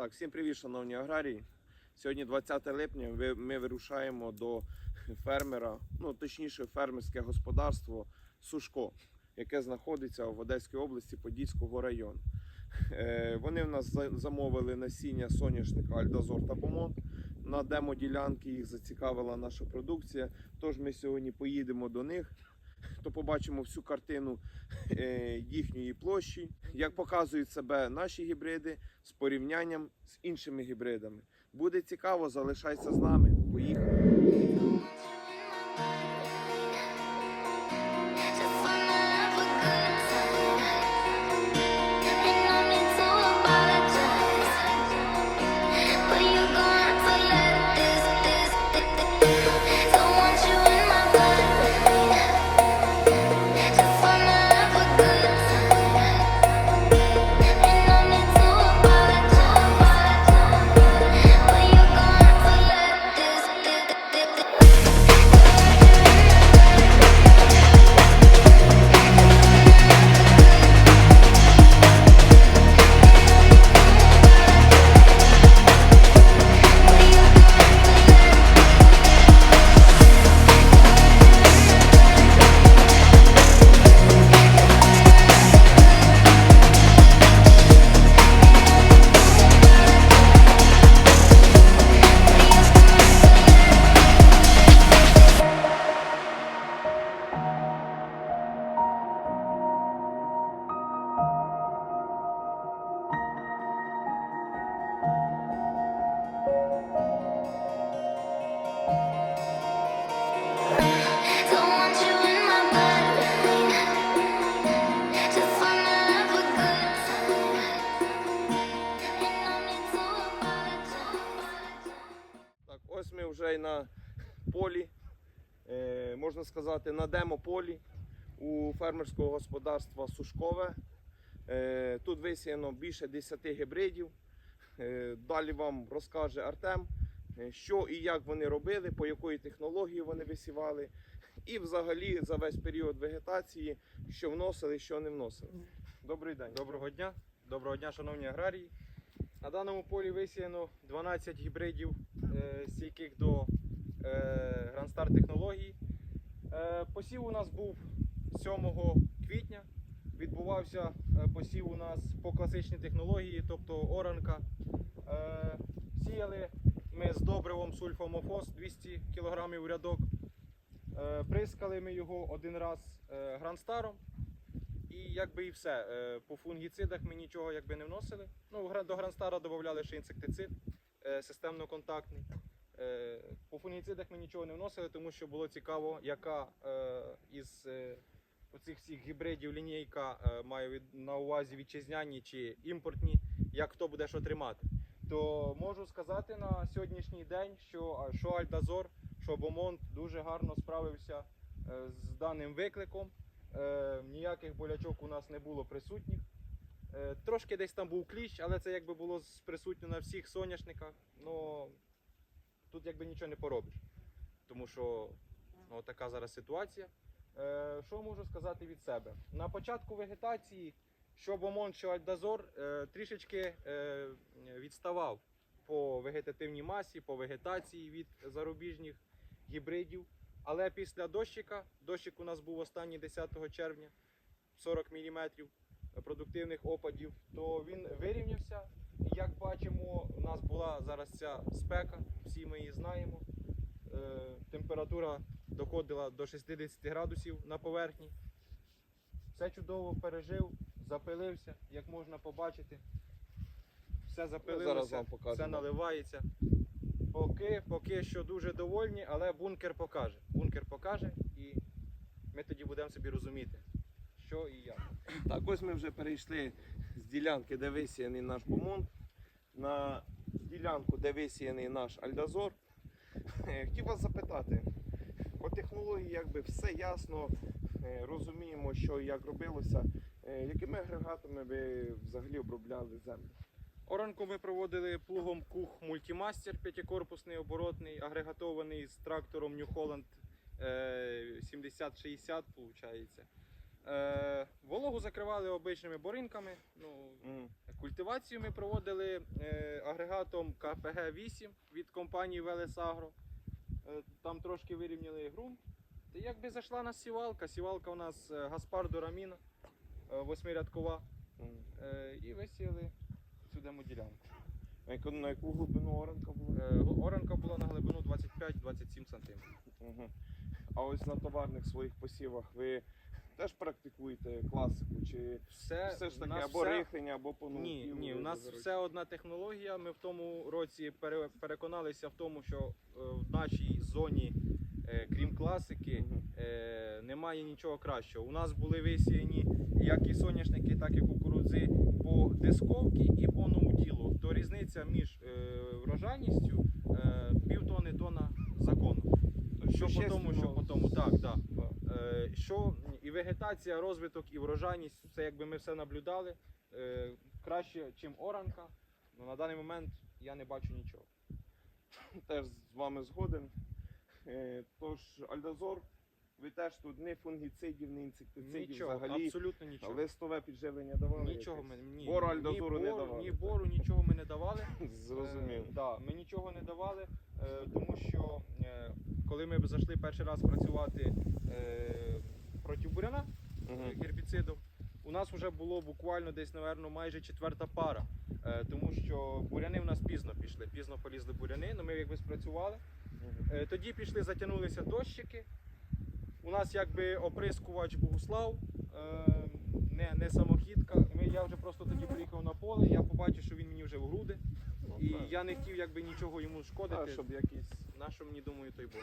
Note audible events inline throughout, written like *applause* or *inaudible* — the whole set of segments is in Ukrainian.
Так, всім привіт, шановні аграрії. Сьогодні 20 липня. Ми вирушаємо до фермера, ну точніше, фермерське господарство Сушко, яке знаходиться в Одеській області Подільського району. Е, Вони в нас замовили насіння соняшника Альдазор та Бомон. На демо-ділянки їх зацікавила наша продукція. Тож ми сьогодні поїдемо до них, то побачимо всю картину е, їхньої площі, як показують себе наші гібриди з порівнянням з іншими гібридами. Буде цікаво, залишайся з нами. Поїхали. Ось ми вже й на полі, е, можна сказати, на демо-полі у фермерського господарства Сушкове. Е, тут висіяно більше 10 гібридів. Е, далі вам розкаже Артем, що і як вони робили, по якої технології вони висівали, і взагалі за весь період вегетації, що вносили, що не вносили. Добрий день. Доброго дня, доброго дня, шановні аграрії. На даному полі висіяно 12 гібридів, стійких до е, Grand Star технології. Е, посів у нас був 7 квітня. Відбувався е, посів у нас по класичній технології, тобто оранка. Е, сіяли ми з добривом сульфомофос 200 кг в рядок. Е, прискали ми його один раз е, гранстаром. І якби і все. Е, По фунгіцидах ми нічого якби не вносили. Ну, до гранстара додавали ще інсектицид е, системно-контактний. Е, По фунгіцидах ми нічого не вносили, тому що було цікаво, яка е, із е, оцих всіх гібридів лінійка е, має на увазі вітчизняні чи імпортні, як хто буде що тримати. То можу сказати на сьогоднішній день, що що Альдазор, що Бомонт дуже гарно справився е, з даним викликом. Е, ніяких болячок у нас не було присутніх. Е, трошки десь там був кліщ, але це якби було присутньо на всіх соняшниках. Ну тут якби нічого не поробиш. Тому що ну, така зараз ситуація. Е, що можу сказати від себе? На початку вегетації, що Бомон, що Альдазор, е, трішечки е, відставав по вегетативній масі, по вегетації від зарубіжних гібридів. Але після дощика, дощик у нас був останній 10 червня, 40 мм продуктивних опадів, то він вирівнявся. Як бачимо, у нас була зараз ця спека, всі ми її знаємо. Е, температура доходила до 60 градусів на поверхні. Все чудово пережив, запилився, як можна побачити. Все запилилося, все наливається. Поки, поки що дуже довольні, але бункер покаже. Бункер покаже і ми тоді будемо собі розуміти, що і як. Так, ось ми вже перейшли з ділянки, де висіяний наш бомонд, на ділянку, де висіяний наш альдазор. Е, Хотів вас запитати, по технології якби все ясно, е, розуміємо, що і як робилося. Е, Якими агрегатами ви взагалі обробляли землю? Оранку ми проводили плугом Кух Мультимастер, п'ятикорпусний оборотний, агрегатований з трактором New Holland е, 7060, виходить. Е, вологу закривали обичними боринками. Ну, Мгм. Культивацію ми проводили е, агрегатом КПГ-8 від компанії Велесагро. Е, там трошки вирівняли ґрунт. Та якби зайшла нас сівалка, сівалка у нас е, Гаспардо е, восьмирядкова. Мгм. Е, і висіяли цю демоділянку. На яку, на яку глибину оранка була? Е, оранка була на глибину 25-27 см. Мгм. А ось на товарних своїх посівах ви теж практикуєте класику? Чи Все, все ж таки або все- рихлення, або по Ні, ні, у нас все одна технологія. Ми в тому році переконалися в тому, що е, в нашій зоні, е, крім класики, е, немає нічого кращого. У нас були висіяні як і соняшники, так і кукурудзи по дисковці і по ноутілу. То різниця між врожайністю півтони тона закону. Що по тому, що по тому, так, так. Що і вегетація, розвиток, і врожайність, це якби ми все наблюдали. Е, краще, ніж оранка. Ну, на даний момент я не бачу нічого. *laughs* Теж з вами згоден. Е, Тож, Альдозор, ви теж тут не фунгіцидів, не інсектицидів Нічого, взагалі. абсолютно нічого. Листове підживлення давали? Нічого ми ні, Бору ні, Альдозору ні не бору, давали. Ні бору, нічого ми не давали. *laughs* Зрозумів. Е, да, ми нічого не давали, е, тому що е, коли ми зайшли перший раз працювати е, проти буряна Мгм. е, у нас вже було буквально десь, напевно, майже четверта пара. Е, тому що буряни в нас пізно пішли, пізно полізли буряни, але ми якби спрацювали. Е, Тоді пішли, затягнулися дощики. У нас якби оприскувач Богуслав, е, не, не самохідка. Ми, я вже просто тоді приїхав на поле, я побачив, що він мені вже в груди. Ну, І я не хотів якби нічого йому шкодити. щоб якісь На що мені думаю, той Бог.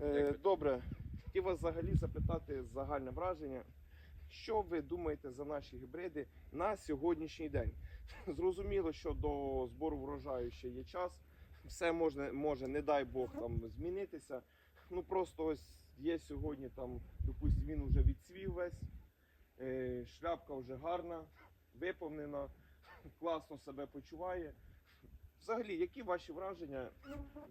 Е, Добре, хотів вас взагалі запитати загальне враження. Що ви думаєте за наші гібриди на сьогоднішній день? Зрозуміло, що до збору врожаю ще є час. Все можна, може, не дай Бог, там змінитися. Ну просто ось є сьогодні там, допустимо, він вже відцвів весь, е, шляпка вже гарна, виповнена, *laughs* класно себе почуває. Взагалі, які ваші враження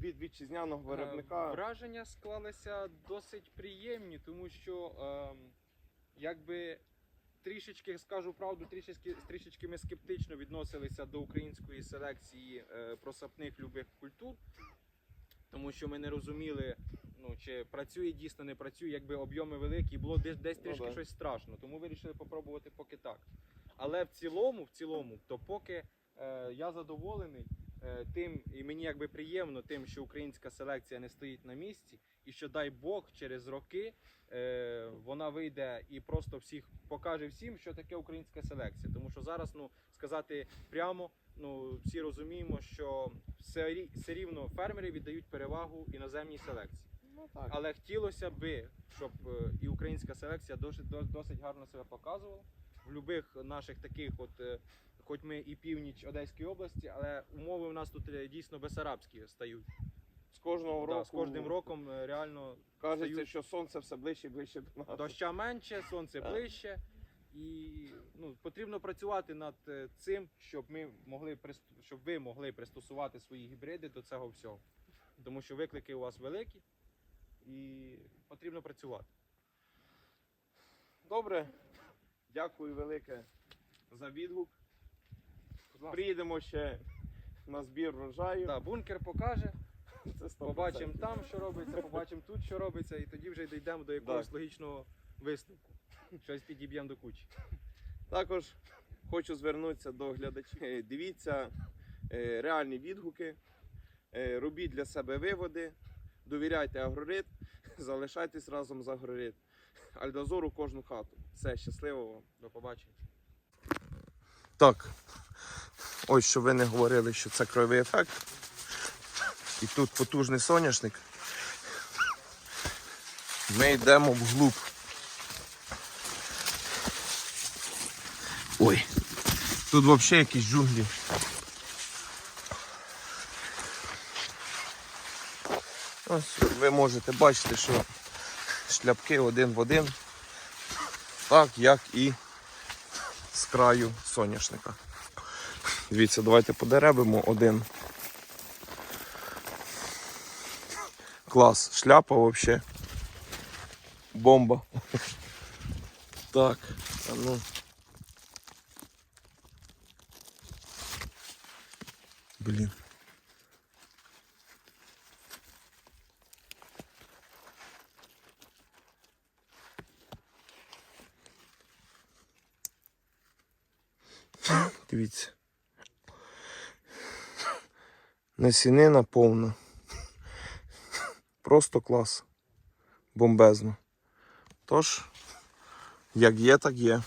від вітчизняного виробника? Е, Враження склалися досить приємні, тому що ем, якби трішечки скажу правду, трішечки, трішечки ми скептично відносилися до української селекції е, просапних любих культур, тому що ми не розуміли, ну чи працює дійсно, не працює, якби об'єми великі, було десь, десь Ну, трішки да. щось страшно. Тому вирішили попробувати поки так. Але в цілому, в цілому, то поки е, я задоволений е, тим, і мені якби приємно тим, що українська селекція не стоїть на місці, і що дай Бог через роки е, вона вийде і просто всіх покаже всім, що таке українська селекція. Тому що зараз, ну сказати прямо, ну всі розуміємо, що все, все рівно фермери віддають перевагу іноземній селекції. Ну, так. Але хотілося би, щоб е, і українська селекція досить, досить гарно себе показувала в будь-яких наших таких, от, е, хоч ми і північ Одеської області, але умови у нас тут е, дійсно безарабські стають. З кожного Да, з кожним роком е, реально кажеться, стають- що сонце все ближче і ближче до нас. доща менше, сонце Так. ближче. І ну, потрібно працювати над цим, щоб ми могли щоб ви могли пристосувати свої гібриди до цього всього. Тому що виклики у вас великі і потрібно працювати. Добре, дякую велике за відгук. Приїдемо ще на збір врожаю. Да, бункер покаже, *laughs* Це 100%. побачимо там, що робиться, побачимо тут, що робиться, і тоді вже дійдемо до якогось логічного висновку. Щось підіб'ємо до кучі. Також хочу звернутися до глядачів. Е, Дивіться е, реальні відгуки, е, робіть для себе виводи, довіряйте агрорит, *laughs* залишайтесь разом з агрорит. Альдозор у кожну хату. Все, щасливо вам. До побачення. Так. Ось що ви не говорили, що це кровий ефект. І тут потужний соняшник. Ми йдемо вглуб. Ой. Тут взагалі якісь джунглі. Ось ви можете бачити, що шляпки один в один. Так, як і з краю соняшника. Дивіться, давайте подеребимо один. Клас, шляпа взагалі. Бомба. Так, а ну. Блін. Дивіться. Насінина повна. Просто клас. Бомбезно. Тож, як є, так є.